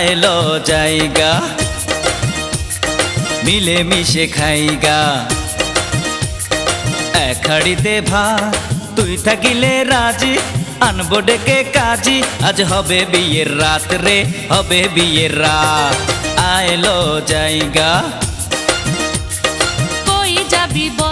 আয়লো জায়গা মিলে মিশে খাইগা। এক হাড়িতে ভাত, তুই থাকিলে রাজি, আনব ডেকে কাজী। আজ হবে বিয়ের রাত রে, হবে বিয়ের রাত। আয়লো জায়গা। কই যাবি বল?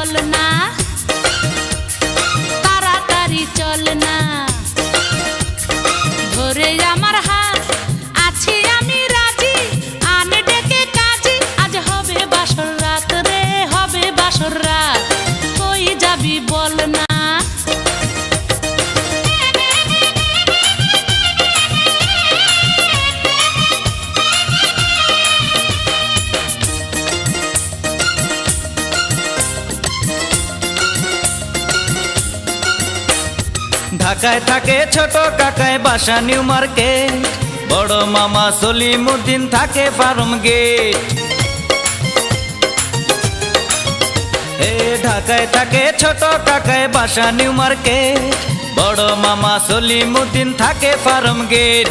ঢাকায় থাকে ছোট কাকায় বাসা নিউ মার্কেট। বড় মামা সলিমুদ্দিন থাকে ফার্ম গেট। এ ঢাকায় থাকে ছোট কাকায় বাসা নিউ মার্কেট। বড় মামা সলিমুদ্দিন থাকে ফার্ম গেট।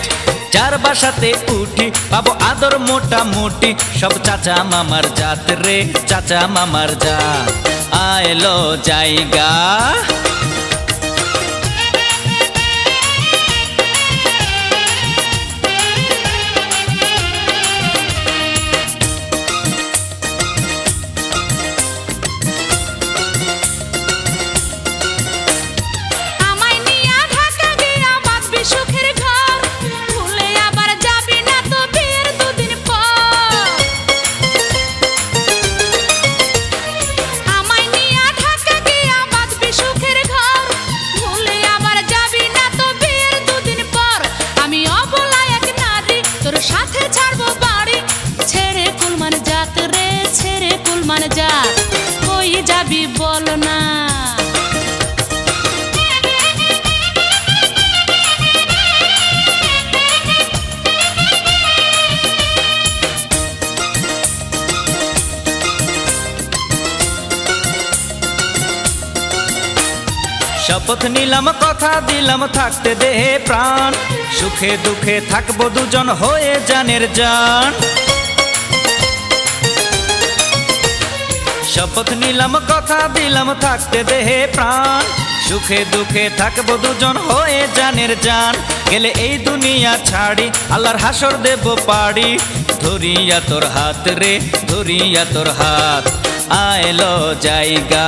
যার বাসাতে উঠি পাবো আদর মোটামুটি। সব চাচা মামার জাত রে, চাচা মামার জাত। আয়লো জায়গা। শপথ নিলাম কথা দিলাম থাকতে দেহে প্রাণ। সুখে দুঃখে থাকব দুজন হয়ে জানের জান। শপথ নিলাম, কথা দিলাম, থাকতে দেহে প্রাণ। সুখে দুঃখে থাকব দুজন হয়ে জানের জান। গেলে এই দুনিয়া ছাড়ি, আল্লাহর হাসর দেব পাড়ি। ধরিয়া তোর হাত রে, ধরিয়া তোর হাত। আয়লো জায়গা।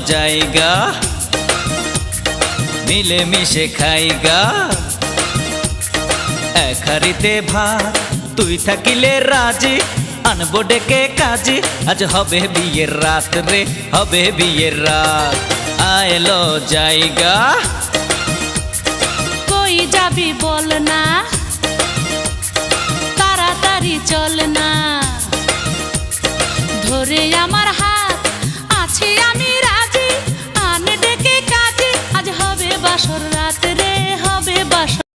জায়গা মিলে মিশে খাইগা। এক হাড়িতে ভাত, তুই থাকিলে রাজি, আনব ডেকে কাজী। আজ হবে বিয়ের রাত রে, হবে বিয়ের রাত। আয়লো জায়গা। কই যাবি বল না? তাড়াতাড়ি চল না। ধরে আমার আসর